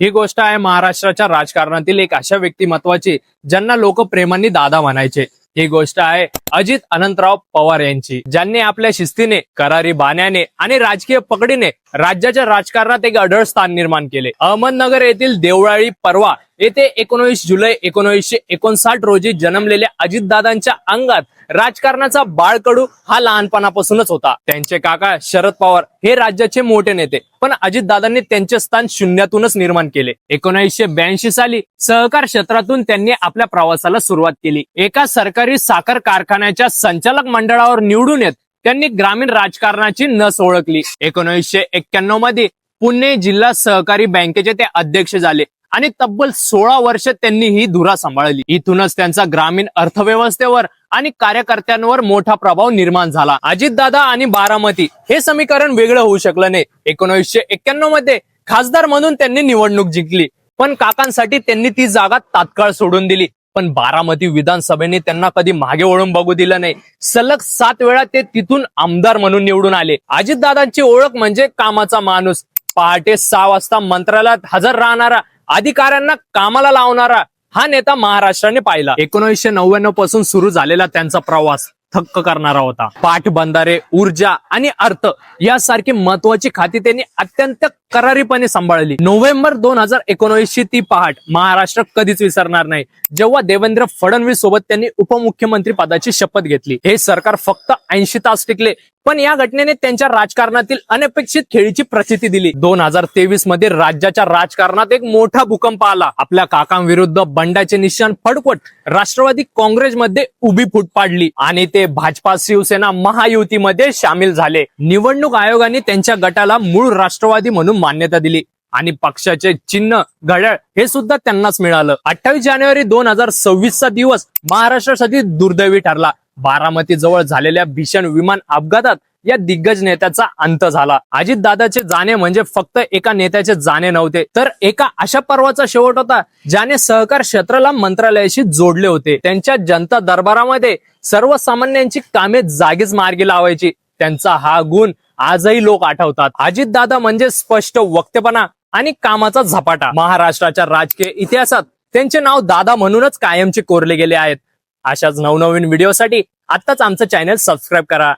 ही गोष्ट आहे महाराष्ट्राच्या राजकारणातील एक अशा व्यक्तिमत्वाची ज्यांना लोक प्रेमाने दादा म्हणायचे. ही गोष्ट आहे अजित अनंतराव पवार यांची ज्यांनी आपल्या शिस्तीने करारी बाण्याने आणि राजकीय पकडीने राज्याच्या राजकारणात एक अढळ स्थान निर्माण केले. अहमदनगर येथील देवळाळी परवा येथे एकोणवीस जुलै एकोणीसशे एकोणसाठ रोजी जन्मलेल्या अजितदादांच्या अंगात राजकारणाचा बाळकडू हा लहानपणापासूनच होता. त्यांचे काका शरद पवार हे राज्याचे मोठे नेते पण अजितदादांनी त्यांचे स्थान शून्यातूनच निर्माण केले. एकोणीसशे ब्याऐंशी साली सहकार क्षेत्रातून त्यांनी आपल्या प्रवासाला सुरुवात केली. एका सरकारी साखर कारखान्याच्या संचालक मंडळावर निवडून येत त्यांनी ग्रामीण राजकारणाची नस ओळखली. एकोणीसशे एक्क्याण्णवमध्ये पुणे जिल्हा सहकारी बँकेचे ते अध्यक्ष झाले आणि तब्बल सोळा वर्ष त्यांनी ही धुरा सांभाळली. इथूनच त्यांचा ग्रामीण अर्थव्यवस्थेवर आणि कार्यकर्त्यांवर मोठा प्रभाव निर्माण झाला. अजितदादा आणि बारामती हे समीकरण वेगळं होऊ शकलं नाही. एकोणीसशे एक्क्याण्णवमध्ये खासदार म्हणून त्यांनी निवडणूक जिंकली पण काकांसाठी त्यांनी ती जागा तात्काळ सोडून दिली. पण बारामती विधानसभेने त्यांना कधी मागे वळून बघू दिलं नाही. सलग सात वेळा ते तिथून आमदार म्हणून निवडून आले. अजितदादांची ओळख म्हणजे कामाचा माणूस. पहाटे सहा वाजता मंत्रालयात हजर राहणारा अधिकाऱ्यांना कामाला लावणारा हा नेता महाराष्ट्राने पाहिला. एकोणीसशे नव्याण्णवपासून सुरू झालेला त्यांचा प्रवास थक्क करणारा होता. पाठबंधारे ऊर्जा आणि अर्थ यासारखी महत्वाची खाती त्यांनी अत्यंत करारीपणे सांभाळली. नोव्हेंबर दोन हजार एकोणवीसची ती पहाट महाराष्ट्र कधीच विसरणार नाही. जेव्हा देवेंद्र फडणवीस सोबत त्यांनी उपमुख्यमंत्री पदाची शपथ घेतली. हे सरकार फक्त ऐंशी तास टिकले. पण या घटनेने त्यांच्या राजकारणातील अनपेक्षित खेळीची प्रसिद्धी दिली. दोन हजार तेवीसमध्ये राज्याच्या राजकारणात एक मोठा भूकंप आला. आपल्या काकांविरुद्ध बंडाचे निशाण फडकवत राष्ट्रवादी काँग्रेसमध्ये उभी फूट पाडली आणि ते भाजपा शिवसेना महायुतीमध्ये सामील झाले. निवडणूक आयोगाने त्यांच्या गटाला मूळ राष्ट्रवादी म्हणून मान्यता दिली आणि पक्षाचे चिन्ह घड्याळ हे सुद्धा त्यांनाच मिळालं. अठ्ठावीस जानेवारी दोन हजार सव्वीसचा दिवस महाराष्ट्रासाठी दुर्दैवी ठरला. बारामती जवळ झालेल्या भीषण विमान अपघातात या दिग्गज नेत्याचा अंत झाला. अजित दादाचे जाणे म्हणजे फक्त एका नेत्याचे जाणे नव्हते तर एका अशा पर्वाचा शेवट होता ज्याने सहकार क्षेत्राला मंत्रालयाशी जोडले होते. त्यांच्या जनता दरबारामध्ये सर्वसामान्यांची कामे जागीच मार्गी लावायची. त्यांचा हा गुण आजही लोक आठवतात. अजित दादा म्हणजे स्पष्ट वक्तेपणा आणि कामाचा झपाटा. महाराष्ट्राच्या राजकीय इतिहासात त्यांचे नाव दादा म्हणूनच कायमचे कोरले गेले आहेत. अशाच नवनवीन व्हिडिओसाठी आत्ताच आमचं चॅनल सबस्क्राईब करा.